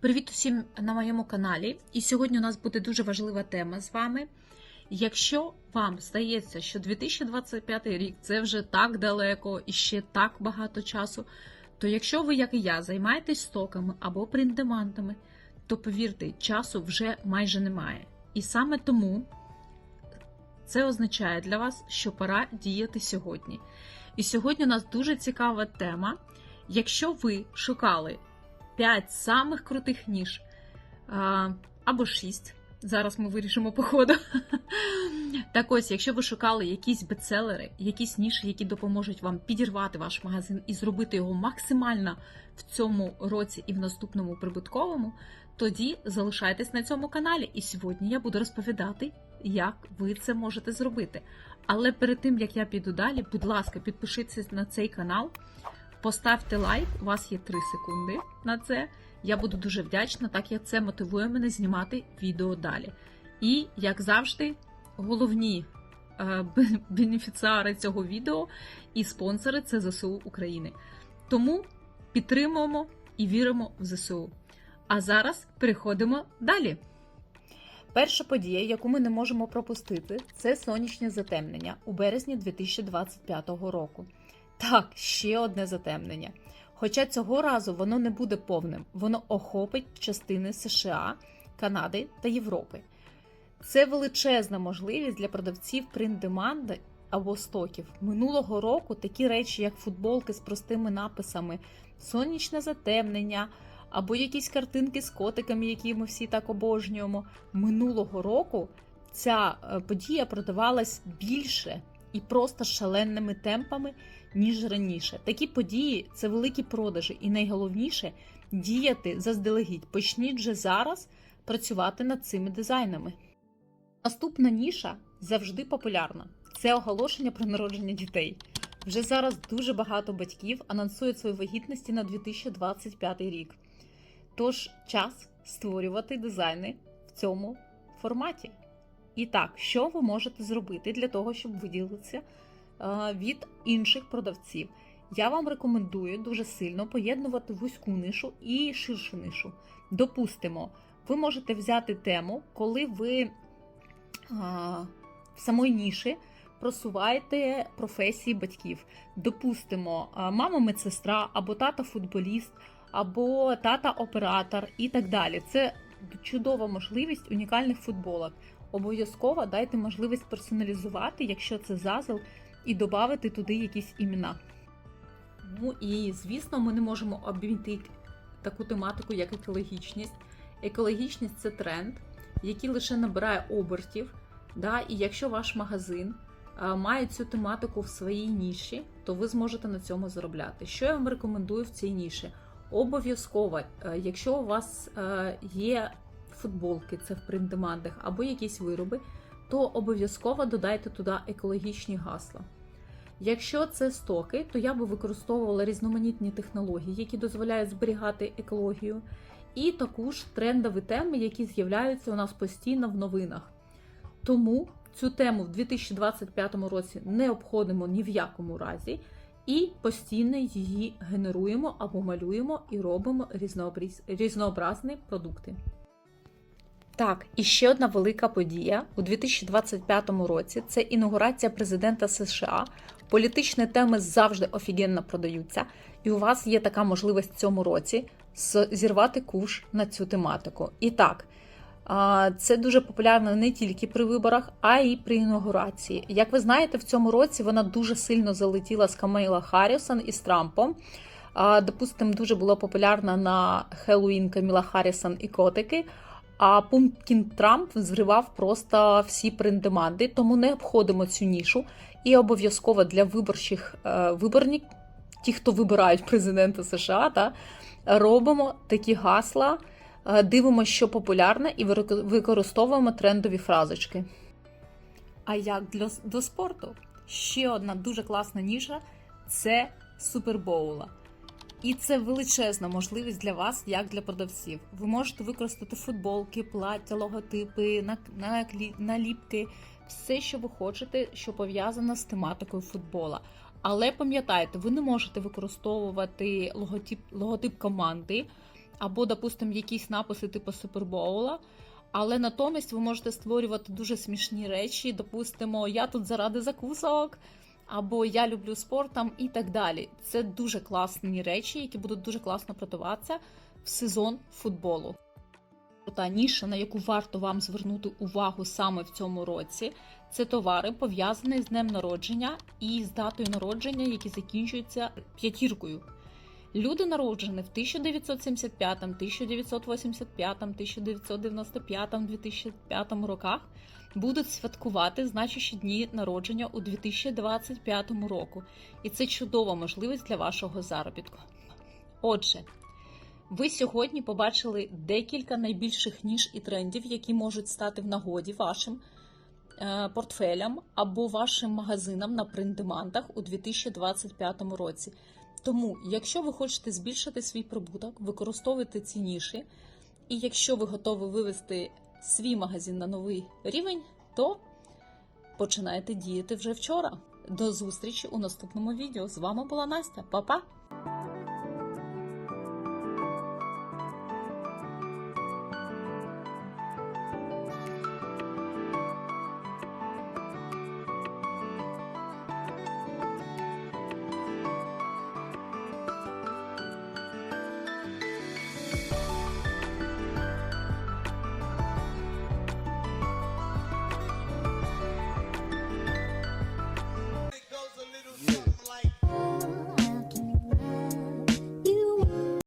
Привіт усім на моєму каналі. І сьогодні у нас буде дуже важлива тема з вами. Якщо вам здається, що 2025 рік це вже так далеко і ще так багато часу, то якщо ви, як і я, займаєтесь стоками або приндемантами, то повірте, часу вже майже немає. І саме тому це означає для вас, що пора діяти сьогодні. І сьогодні у нас дуже цікава тема. Якщо ви шукали 5 самих крутих ніж або 6, зараз ми вирішимо по ходу. Так ось, якщо ви шукали якісь бестселери, якісь ніші, які допоможуть вам підірвати ваш магазин і зробити його максимально в цьому році і в наступному прибутковому, тоді залишайтесь на цьому каналі. І сьогодні я буду розповідати, як ви це можете зробити. Але перед тим як я піду далі, будь ласка, підпишіться на цей канал. Поставте лайк, у вас є 3 секунди на це. Я буду дуже вдячна, так як це мотивує мене знімати відео далі. І, як завжди, головні е, бенефіціари цього відео і спонсори це ЗСУ України. Тому підтримуємо і віримо в ЗСУ. А зараз переходимо далі. Перша подія, яку ми не можемо пропустити, це сонячне затемнення у березні 2025 року. Так, ще одне затемнення. Хоча цього разу воно не буде повним, воно охопить частини США, Канади та Європи. Це величезна можливість для продавців принт-деманди або стоків. Минулого року такі речі, як футболки з простими написами, сонячне затемнення або якісь картинки з котиками, які ми всі так обожнюємо. Минулого року ця е, подія продавалась більше і просто шаленими темпами ніж раніше. Такі події це великі продажі, і найголовніше діяти заздалегідь. Почніть вже зараз працювати над цими дизайнами. Наступна ніша завжди популярна. Це оголошення про народження дітей. Вже зараз дуже багато батьків анонсують свої вагітності на 2025 рік. Тож час створювати дизайни в цьому форматі. І так, що ви можете зробити для того, щоб виділитися від інших продавців. Я вам рекомендую дуже сильно поєднувати вузьку нишу і ширшу нишу. Допустимо, ви можете взяти тему, коли ви а, в самої ніші просуваєте професії батьків. Допустимо, мама медсестра, або тата футболіст, або тата оператор і так далі. Це чудова можливість унікальних футболок. Обов'язково дайте можливість персоналізувати, якщо це зазл, і додати туди якісь імена. Ну і звісно, ми не можемо обійти таку тематику, як екологічність. Екологічність це тренд, який лише набирає обертів. Да? І якщо ваш магазин має цю тематику в своїй ніші, то ви зможете на цьому заробляти. Що я вам рекомендую в цій ніші? Обов'язково, якщо у вас є футболки, це в принт-демандах, або якісь вироби, то обов'язково додайте туди екологічні гасла. Якщо це стоки, то я би використовувала різноманітні технології, які дозволяють зберігати екологію, і також трендові теми, які з'являються у нас постійно в новинах. Тому цю тему в 2025 році не обходимо ні в якому разі, і постійно її генеруємо або малюємо і робимо різнообразні продукти. Так, і ще одна велика подія у 2025 році це інаугурація президента США. Політичні теми завжди офігенно продаються, і у вас є така можливість в цьому році зірвати куш на цю тематику. І так, це дуже популярно не тільки при виборах, а й при інаугурації. Як ви знаєте, в цьому році вона дуже сильно залетіла з Камейла Харрісон і з Трампом. Допустимо, дуже була популярна на Хеллоуін Каміла Харрісон і котики. А Пумпкін Трамп зривав просто всі приндеманди, тому не обходимо цю нішу. І обов'язково для виборчих е, виборників, ті, хто вибирають президента США, та, робимо такі гасла, е, дивимося, що популярне, і використовуємо трендові фразочки. А як для до спорту? Ще одна дуже класна ніша це супербоула. І це величезна можливість для вас, як для продавців. Ви можете використати футболки, плаття, логотипи, наліпки, все, що ви хочете, що пов'язано з тематикою футбола. Але пам'ятайте, ви не можете використовувати логотип, логотип команди або, допустимо, якісь написи типу Супербоула. Але натомість ви можете створювати дуже смішні речі, допустимо, я тут заради закусок, або я люблю спорт там і так далі. Це дуже класні речі, які будуть дуже класно продаватися в сезон футболу. Та ніша, на яку варто вам звернути увагу саме в цьому році, це товари, пов'язані з днем народження і з датою народження, які закінчуються п'ятіркою. Люди, народжені в 1975, 1985, 1995, 2005 роках, будуть святкувати значущі дні народження у 2025 року, і це чудова можливість для вашого заробітку. Отже, ви сьогодні побачили декілька найбільших ніж і трендів, які можуть стати в нагоді вашим е, портфелям або вашим магазинам на принт-демантах у 2025 році. Тому, якщо ви хочете збільшити свій прибуток, використовуйте ці ніші. І якщо ви готові вивести свій магазин на новий рівень, то починайте діяти вже вчора. До зустрічі у наступному відео. З вами була Настя. Па-па!